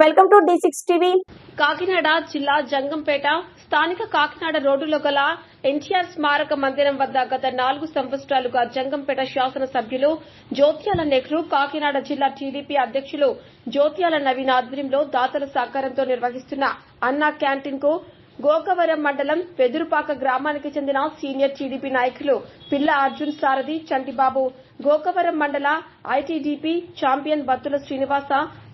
Welcome to D six TV. Kakinada జిల్లా జంగంపేట స్థానిక కాకినాడ రోడ్డులో గల ఎన్టీఆర్ స్మారక మందిరం వద్ద గత నాలుగు సంవత్సరాలుగా జంగంపేట శాసనసభ్యులు జ్యోత్యాల నెహ్రూ కాకినాడ జిల్లా టీడీపీ అధ్యక్షులు జ్యోత్యాల నవీన్ ఆధ్వర్యంలో దాతల సహకారంతో నిర్వహిస్తున్న అన్నా క్యాంటీన్కు గోకవరం మండలం వెదురుపాక గ్రామానికి చెందిన సీనియర్ టీడీపీ నాయకులు పిల్ల అర్జున్ సారథి చంటిబాబు గోకవరం మండల ఐటీడీపీ ఛాంపియన్ బత్తుల శ్రీనివాస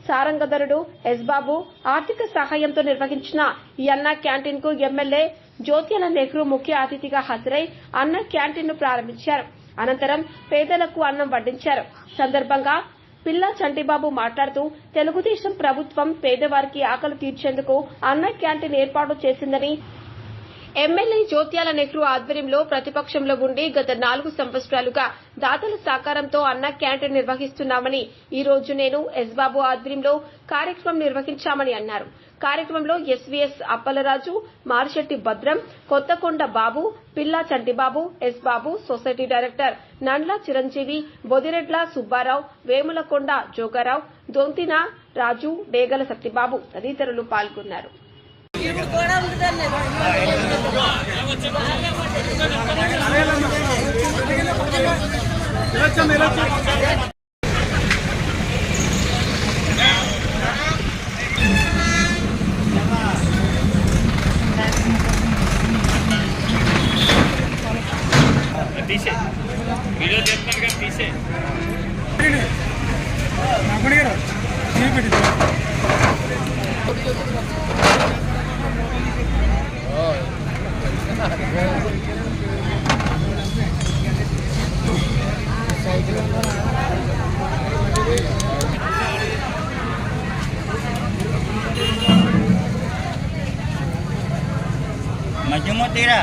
సారంగధరుడు ఎస్బాబు ఆర్థిక సహాయంతో నిర్వహించిన ఈ అన్న క్యాంటీన్కు ఎమ్మెల్యే జ్యోత్యాల నెహ్రూ ముఖ్య అతిథిగా హాజరై అన్న క్యాంటీన్ను ప్రారంభించారు. అనంతరం పేదలకు అన్నం వడ్డించారు. సందర్భంగా పిల్ల చంటిబాబు మాట్లాడుతూ తెలుగుదేశం ప్రభుత్వం పేదవారికి ఆకలి తీర్చేందుకు అన్న క్యాంటీన్ ఏర్పాటు చేసిందని ఎమ్మెల్యే జ్యోత్యాల నెహ్రూ ఆధ్వర్యంలో ప్రతిపక్షంలో ఉండి గత నాలుగు సంవత్సరాలుగా దాతల సహకారంతో అన్న క్యాంటీన్ నిర్వహిస్తున్నామని ఈ రోజు నేను ఎస్బాబు ఆధ్వర్యంలో కార్యక్రమం నిర్వహించామని అన్నారు. కార్యక్రమంలో SVS Appalaraju Marisetti Bhadram Kothakonda Babu Pilla Chantibabu S Babu society director Nandla Chiranjeevi Bodiredla Subbarao Vemulakonda Jogarao Dontina Raju Degala Sattibabu తదితరులు పాల్గొన్నారు. తీసే వీడియో చేస్తున్నాను కానీ తీసే మధ్యమో తీరా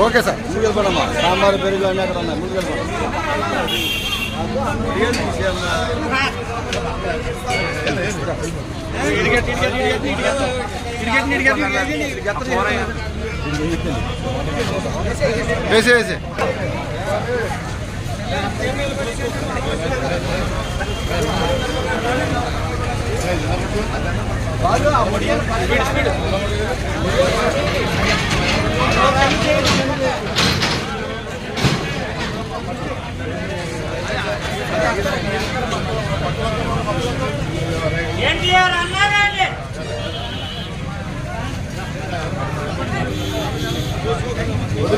Okay sir ముందుకు వెళ్ళిపోడమ్మా సాంబార్ పెరుగు అన్నీ అక్కడ ఉన్నాయి. ऐसे ऐसे। बढ़िया स्पीड स्पीड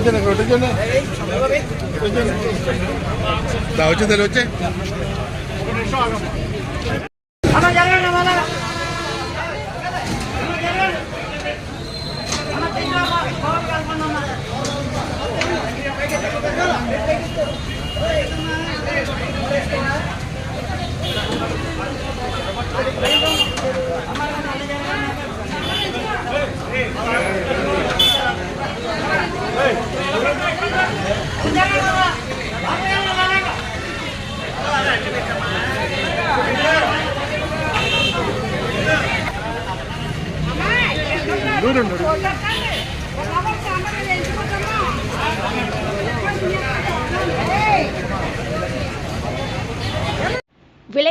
ওটার জন্য ওটার জন্য ওটার জন্য তা হচ্ছে। তাহলে হচ্ছে